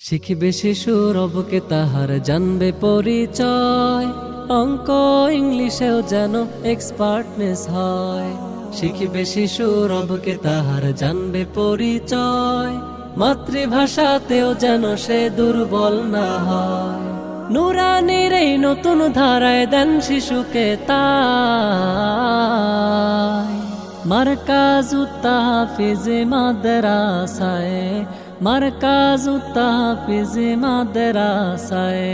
শিখিবে শিশু রবকে তাহার জানবে পরিচয়। অঙ্ক ইংলিশেও যেন এক্সপার্টনেস হয়। শিখিবে শিশু রবকে তাহার জানবে পরিচয়। মাতৃভাষাতেও যেন সে দুর্বল না হয়। নুরানির এই নতুন ধারায় দেন শিশুকে তাই। মারকাজু তাহাফিজ মাদ্রাসায় মারকাজু তাহাফিজ মাদ্রাসায়।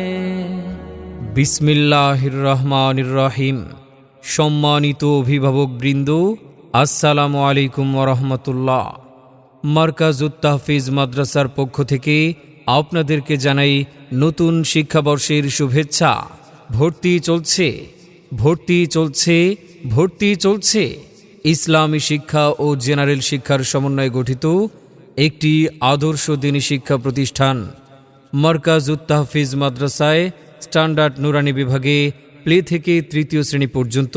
বিসমিল্লাহির রহমানির রহিম সম্মানিত অভিভাবক বৃন্দ, আসসালামু আলাইকুম রহমতুল্লাহ মার্কাজুত তাহফিজ মাদ্রাসার পক্ষ থেকে আপনাদেরকে জানাই নতুন শিক্ষাবর্ষের শুভেচ্ছা। ভর্তি চলছে ভর্তি চলছে ভর্তি চলছে। ইসলামী শিক্ষা ও জেনারেল শিক্ষার সমন্বয়ে গঠিত একটি আদর্শ দিনী শিক্ষা প্রতিষ্ঠান মার্কাজ উত্তাহফিজ মাদ্রাসায় স্ট্যান্ডার্ড নুরানি বিভাগে প্লে থেকে তৃতীয় শ্রেণি পর্যন্ত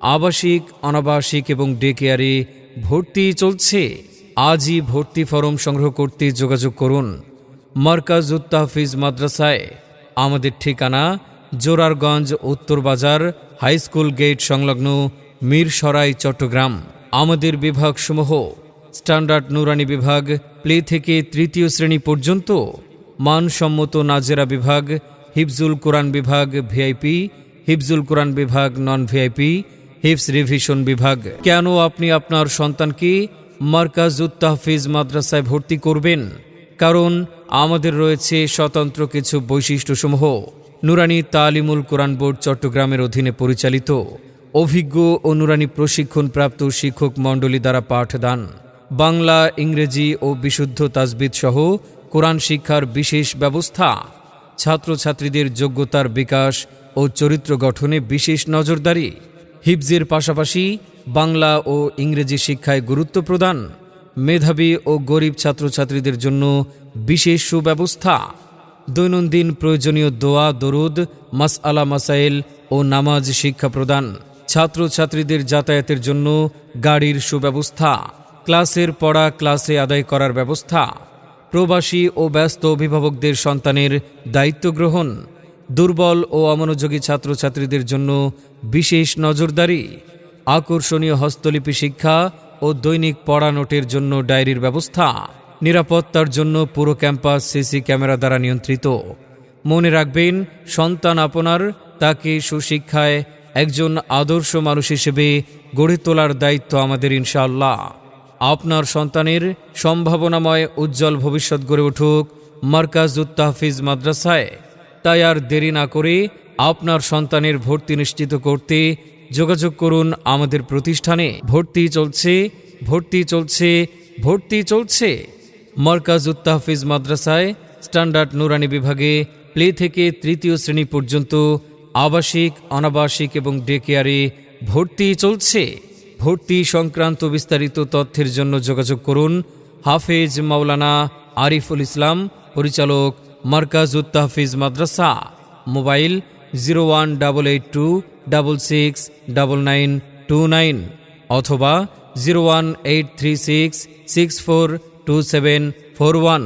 আবাসিক, অনাবাসিক এবং ডে কেয়ারে ভর্তি চলছে। আজই ভর্তি ফরম সংগ্রহ করতে যোগাযোগ করুন। মার্কাজ উত্তাহফিজ মাদ্রাসায় আমাদের ঠিকানা জোরারগঞ্জ উত্তর বাজার হাই স্কুল গেট সংলগ্ন মিরসরাই, চট্টগ্রাম। আমাদের বিভাগসমূহ স্ট্যান্ডার্ড নুরানি বিভাগ, প্লে থেকে তৃতীয় শ্রেণি পর্যন্ত, মানসম্মত নাজেরা বিভাগ, হিফজুল কোরআন বিভাগ ভিআইপি, হিফজুল কোরআন বিভাগ নন ভিআইপি হিফস রিভিশন বিভাগ। কেন আপনি আপনার সন্তানকে মার্কাজুত তাহফিজ মাদ্রাসায় ভর্তি করবেন? কারণ আমাদের রয়েছে স্বতন্ত্র কিছু বৈশিষ্ট্যসমূহ। নুরানি তালিমুল কোরআন বোর্ড চট্টগ্রামের অধীনে পরিচালিত। অভিজ্ঞ ও নুরানি প্রশিক্ষণপ্রাপ্ত শিক্ষক মণ্ডলী দ্বারা পাঠদান। বাংলা, ইংরেজি ও বিশুদ্ধ তাজবিদ সহ কোরআন শিক্ষার বিশেষ ব্যবস্থা। ছাত্রছাত্রীদের যোগ্যতার বিকাশ ও চরিত্র গঠনে বিশেষ নজরদারি। হিফজের পাশাপাশি বাংলা ও ইংরেজি শিক্ষায় গুরুত্ব প্রদান। মেধাবী ও গরিব ছাত্রছাত্রীদের জন্য বিশেষ সুব্যবস্থা। দৈনন্দিন প্রয়োজনীয় দোয়া, দরুদ, মাসআলা, মাসাইল ও নামাজ শিক্ষা প্রদান। ছাত্রছাত্রীদের যাতায়াতের জন্য গাড়ির সুব্যবস্থা। ক্লাসের পড়া ক্লাসে আদায় করার ব্যবস্থা। প্রবাসী ও ব্যস্ত অভিভাবকদের সন্তানের দায়িত্ব গ্রহণ। দুর্বল ও অমনোযোগী ছাত্রছাত্রীদের জন্য বিশেষ নজরদারি। আকর্ষণীয় হস্তলিপি শিক্ষা ও দৈনিক পড়া নোটের জন্য ডায়েরির ব্যবস্থা। নিরাপত্তার জন্য পুরো ক্যাম্পাস সিসি ক্যামেরা দ্বারা নিয়ন্ত্রিত। মনে রাখবেন, সন্তান আপনার, তাকে সুশিক্ষায় একজন আদর্শ মানুষ হিসেবে গড়ে তোলার দায়িত্ব আমাদের ইনশাআল্লাহ। আপনার সন্তানের সম্ভাবনাময় উজ্জ্বল ভবিষ্যৎ গড়ে উঠুক মার্কাজ উত্তাহফিজ মাদ্রাসায়। তাই আর দেরি না করে আপনার সন্তানের ভর্তি নিশ্চিত করতে যোগাযোগ করুন আমাদের প্রতিষ্ঠানে। ভর্তি চলছে ভর্তি চলছে ভর্তি চলছে। মার্কাজ উত্তাহফিজ মাদ্রাসায় স্ট্যান্ডার্ড নুরানি বিভাগে প্লে থেকে তৃতীয় শ্রেণি পর্যন্ত আবাসিক, অনাবাসিক এবং ডে কেয়ারে ভর্তি চলছে। ভর্তি সংক্রান্ত বিস্তারিত তথ্যের জন্য যোগাযোগ করুন হাফেজ মাওলানা আরিফুল ইসলাম, পরিচালক Markaz Uttahfiz Madrasa, mobile zero one double eight two double six double nine two nine অথবা zero one eight three six six four two seven four one.